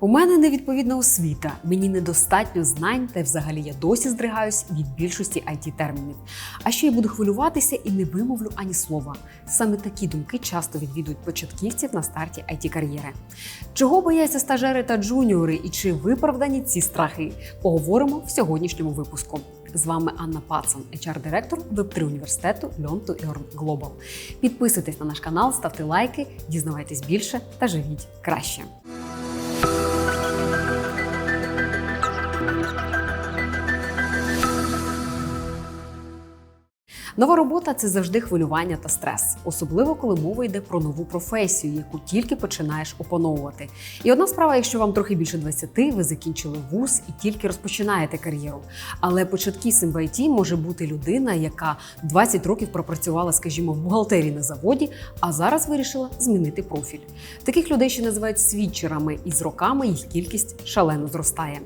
У мене невідповідна освіта, мені недостатньо знань, та взагалі я досі здригаюсь від більшості it термінів. А ще я буду хвилюватися і не вимовлю ані слова. Саме такі думки часто відвідують початківців на старті it кар'єри. Чого бояться стажери та джуніори, і чи виправдані ці страхи? Поговоримо в сьогоднішньому випуску. З вами Анна Пацан, HR-директор Web3 університету Learn to Earn Global. Підписуйтесь на наш канал, ставте лайки, дізнавайтесь більше та живіть краще. Нова робота це завжди хвилювання та стрес, особливо коли мова йде про нову професію, яку тільки починаєш опановувати. І одна справа, якщо вам трохи більше 20, ви закінчили вуз і тільки розпочинаєте кар'єру. Але початківцем в IT може бути людина, яка 20 років пропрацювала, скажімо, в бухгалтерії на заводі, а зараз вирішила змінити профіль. Таких людей ще називають свідчерами, і з роками їх кількість шалено зростає.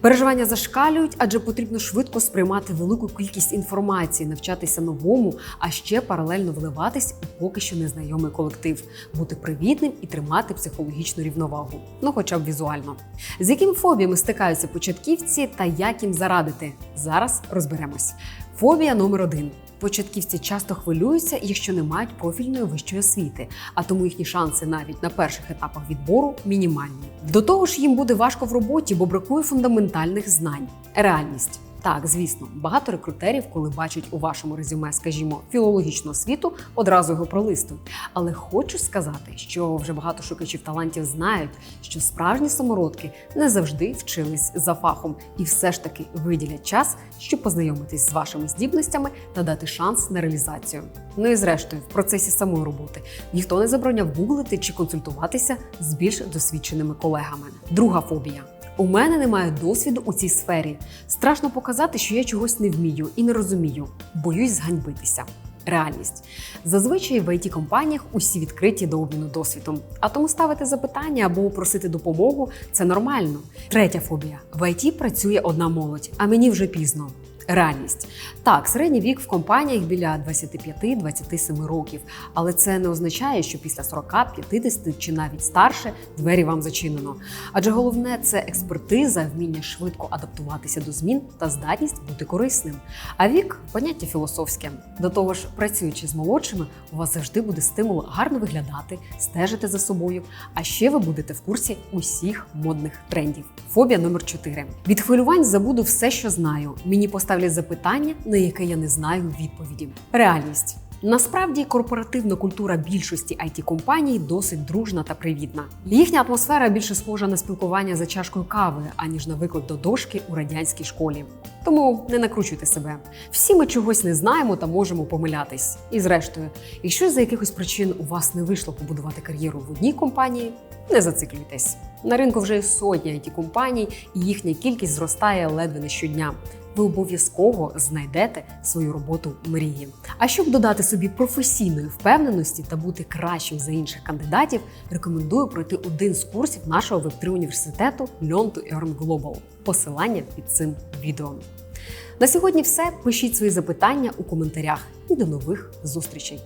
Переживання зашкалюють, адже потрібно швидко сприймати велику кількість інформації, навчатися новому, а ще паралельно вливатись у поки що незнайомий колектив, бути привітним і тримати психологічну рівновагу, ну хоча б візуально. З якими фобіями стикаються початківці та як їм зарадити? Зараз розберемось. Фобія номер один. Початківці часто хвилюються, якщо не мають профільної вищої освіти, а тому їхні шанси навіть на перших етапах відбору мінімальні. До того ж, їм буде важко в роботі, бо бракує фундаментальних знань. Реальність. Так, звісно, багато рекрутерів, коли бачать у вашому резюме, скажімо, філологічну освіту, одразу його пролистують. Але хочу сказати, що вже багато шукачів талантів знають, що справжні самородки не завжди вчились за фахом, і все ж таки виділять час, щоб познайомитись з вашими здібностями та дати шанс на реалізацію. Ну і зрештою, в процесі самої роботи ніхто не забороняв гуглити чи консультуватися з більш досвідченими колегами. Друга фобія. У мене немає досвіду у цій сфері. Страшно показати, що я чогось не вмію і не розумію. Боюсь зганьбитися. Реальність зазвичай в it компаніях усі відкриті до обміну досвідом, а тому ставити запитання або просити допомогу це нормально. Третя фобія: в IT працює одна молодь, а мені вже пізно. Реальність так, середній вік в компаніях біля 25-27 років, але це не означає, що після 40, 50 чи навіть старше двері вам зачинено. Адже головне це експертиза, вміння швидко адаптуватися до змін та здатність бути корисним. А вік поняття філософське. До того ж, працюючи з молодшими, у вас завжди буде стимул гарно виглядати, стежити за собою. А ще ви будете в курсі усіх модних трендів. Фобія номер 4. Від хвилювань забуду все, що знаю. Мені поставлять запитання, на яке я не знаю відповіді. Реальність. Насправді корпоративна культура більшості it компаній досить дружна та привітна. Їхня атмосфера більше схожа на спілкування за чашкою кави, аніж на виклик до дошки у радянській школі. Тому не накручуйте себе. Всі ми чогось не знаємо та можемо помилятись. І зрештою, якщо за якихось причин у вас не вийшло побудувати кар'єру в одній компанії, не зациклюйтесь. На ринку вже сотні it компаній, і їхня кількість зростає ледве не щодня ви обов'язково знайдете свою роботу мрії. А щоб додати собі професійної впевненості та бути кращим за інших кандидатів, рекомендую пройти один з курсів нашого веб-3 університету Learn to Global. Посилання під цим відео. На сьогодні все. Пишіть свої запитання у коментарях і до нових зустрічей.